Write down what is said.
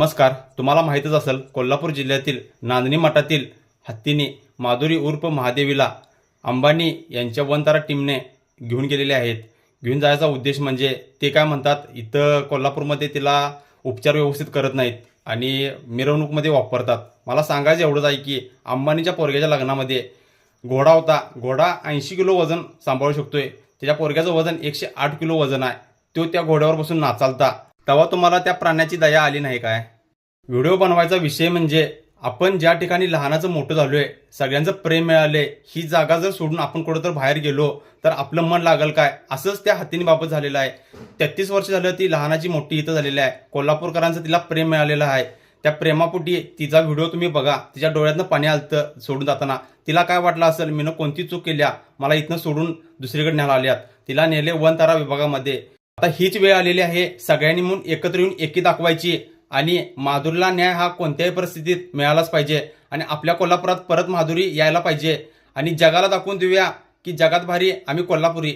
नमस्कार. तुम्हाला माहीतच असेल कोल्हापूर जिल्ह्यातील नांदणी मठातील हत्तीने माधुरी उर्फ महादेवीला अंबानी यांच्या वनतारा टीमने घेऊन गेलेले आहेत. घेऊन जायचा उद्देश म्हणजे ते काय म्हणतात इथं कोल्हापूरमध्ये तिला उपचार व्यवस्थित करत नाहीत आणि मिरवणूकमध्ये वापरतात. मला सांगायचं एवढंच आहे की अंबानीच्या पोरग्याच्या लग्नामध्ये घोडा होता. घोडा ऐंशी किलो वजन सांभाळू शकतोय. त्याच्या पोरग्याचं वजन एकशे आठ किलो वजन आहे. तो त्या घोड्यावर बसून नाचालता. तेव्हा तुम्हाला त्या प्राण्याची दया आली नाही काय? व्हिडिओ बनवायचा विषय म्हणजे आपण ज्या ठिकाणी लहानाचं मोठं झालोय सगळ्यांचं प्रेम मिळाले ही जागा जर सोडून आपण कुठं तर बाहेर गेलो तर आपलं मन लागल काय? असंच त्या हत्तींबाबत झालेलं आहे. तेहतीस वर्ष झालं ती लहानाची मोठी इथं झालेली आहे. कोल्हापूरकरांचं तिला प्रेम मिळालेलं आहे. त्या प्रेमापोटी तिचा व्हिडिओ तुम्ही बघा. तिच्या डोळ्यातनं पाणी आलतं सोडून जाताना. तिला काय वाटलं असेल? मीनं कोणती चूक केल्या? मला इथनं सोडून दुसरीकडे न्यायला आल्यात. तिला नेले वन तारा विभागामध्ये. आता हीच वेळ आलेली आहे. सगळ्यांनी म्हणून एकत्र येऊन एकी दाखवायची. आणि माधुरीला न्याय हा कोणत्याही परिस्थितीत मिळालाच पाहिजे. आणि आपल्या कोल्हापुरात परत माधुरी यायला पाहिजे. आणि जगाला दाखवून देऊया की जगात भारी आम्ही कोल्हापुरी.